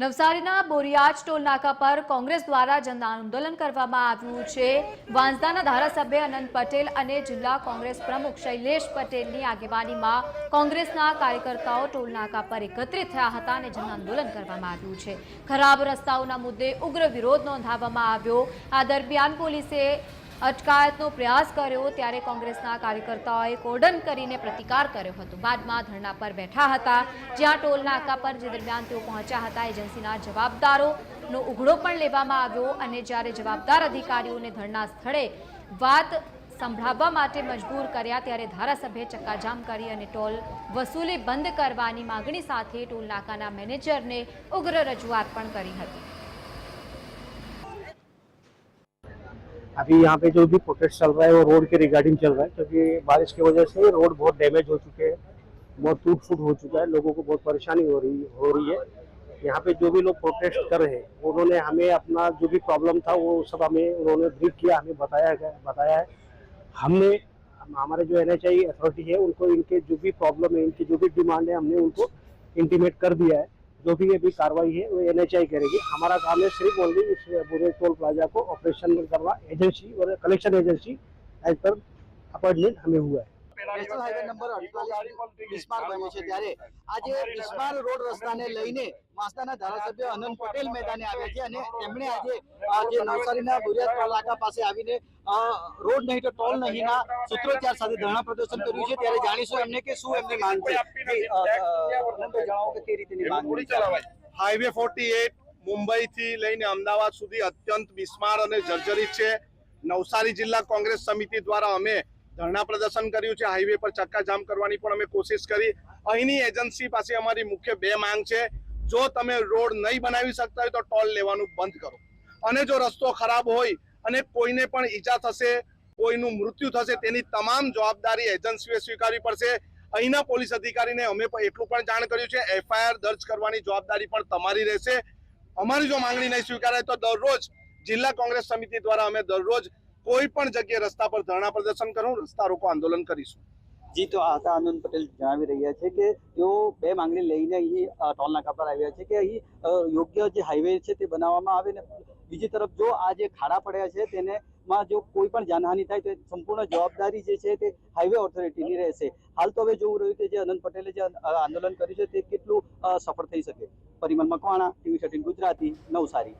નવસારીના બોરિયાજ ટોલ નાકા પર કોંગ્રેસ દ્વારા જન આંદોલન કરવામાં આવ્યું છે. વાંસદાના ધારાસભ્ય અનંત પટેલ અને જિલ્લા કોંગ્રેસ પ્રમુખ શૈલેષ પટેલની આગેવાનીમાં કોંગ્રેસના કાર્યકર્તાઓ ટોલ નાકા પર એકત્રિત થયા હતા અને જન આંદોલન કરવામાં આવ્યું છે. ખરાબ રસ્તાઓના મુદ્દે ઉગ્ર વિરોધ નોંધાવવામાં આવ્યો. આ દરમિયાન પોલીસે અટકાયતનો પ્રયાસ કર્યો ત્યારે કોંગ્રેસના કાર્યકર્તાઓએ કોર્ડન કરીને પ્રતિકાર કર્યો હતો. બાદમાં ધરણા પર બેઠા હતા. જ્યાં ટોલ નાકા પર જે દરમિયાન તેઓ પહોંચ્યા હતા, એજન્સીના જવાબદારોનો ઉઘડો પણ લેવામાં આવ્યો અને જ્યારે જવાબદાર અધિકારીઓને ધરણા સ્થળે વાત સંભળાવવા માટે મજબૂર કર્યા ત્યારે ધારાસભ્યે ચક્કાજામ કરી અને ટોલ વસૂલી બંધ કરવાની માંગણી સાથે ટોલ નાકાના મેનેજરને ઉગ્ર રજૂઆત પણ કરી હતી. अभी यहाँ पे जो भी प्रोटेस्ट चल रहा है, वो रोड के रिगार्डिंग चल रहा है, क्योंकि बारिश की वजह से रोड बहुत डैमेज हो चुके हैं, बहुत टूट फूट हो चुका है, लोगों को बहुत परेशानी हो रही हो रही है। यहाँ पे जो भी लोग प्रोटेस्ट कर रहे हैं, उन्होंने हमें अपना जो भी प्रॉब्लम था, वो सब हमें, उन्होंने ब्रीफ किया, हमें बताया गया बताया है। हमने हमारे जो एन अथॉरिटी है, उनको इनके जो भी प्रॉब्लम है, इनकी जो भी डिमांड है, हमने उनको इंटीमेट कर दिया है। जो भी अभी कार्रवाई है वो एन करेगी हमारा काम है सिर्फ ओनली इस पूरे टोल प्लाजा को ऑपरेशन करना एजेंसी और कलेक्शन एजेंसी एज पर अपॉइंटमेंट हमें हुआ है નેશનલ હાઈવે નંબર અડતાલીસ બિસ્માર બન્યો છે ત્યારે આજે બિસ્માર રોડ રસ્તાને લઈને માસ્તાના ધારાસભ્ય અનંત પટેલ મેદાને આવ્યા છે અને તેમણે આજે જે નવસારીના બુરિયાદ નાકા પાસે આવીને રોડ નહીં તો ટોલ નહીંના સૂત્રોચ્ચાર સાથે ધરણા પ્રદર્શન કર્યું છે. ત્યારે જાણીશું એમને કે શું એમની માંગ છે. જણાવો કે તે રીતેની માંગ. હાઈવે ફોર્ટી એટ મુંબઈ થી લઈને અમદાવાદ સુધી અત્યંત બિસ્માર અને જર્જરિત છે. નવસારી જિલ્લા કોંગ્રેસ સમિતિ દ્વારા અમે ધરણા પ્રદર્શન કર્યું છે હાઈવે પર ચક્કાજામ કરવાની પણ અમે કોશિશ કરી. અહીંની એજન્સી પાસે અમારી મુખ્ય બે માંગ છે, જો તમે રોડ નહીં બનાવી શકતા હોય તો ટોલ લેવાનું બંધ કરો. અને જો રસ્તો ખરાબ હોય અને કોઈને પણ ઈજા થશે, કોઈનું મૃત્યુ થશે, તેની તમામ જવાબદારી એજન્સીએ સ્વીકારવી પડશે. અહીંના પોલીસ અધિકારીને અમે એટલું પણ જાણ કર્યું છે, એફઆઈઆર દર્જ કરવાની જવાબદારી પણ તમારી રહેશે. અમારી જો માંગણી નહીં સ્વીકારાય તો દરરોજ જિલ્લા કોંગ્રેસ સમિતિ દ્વારા અમે દરરોજ કોઈ પણ જગ્યાએ રસ્તા પર ધરણા પ્રદર્શન કરું રસ્તા રોકો આંદોલન કરીશું. જી, તો આશા આનંદ પટેલ જણાવી રહ્યા છે કે તેઓ બે માંગણી લઈને અહીં ટોલ નાકા પર આવ્યા છે કે અહીં યોગ્ય જે હાઈવે છે તે બનાવવામાં આવે ને બીજી તરફ જો આ જે ખાડા પડ્યા છે તેને માં જો કોઈ પણ જાનહાનિ થાય તો સંપૂર્ણ જવાબદારી જે છે તે હાઈવે ઓથોરિટીની રહેશે. હાલ તો હવે જોવું રહ્યું કે જે અનંત પટેલે જે આંદોલન કર્યું છે તે કેટલું સફળ થઈ શકે. Parimal Makwana, TV thirteen Gujarati, Navsari.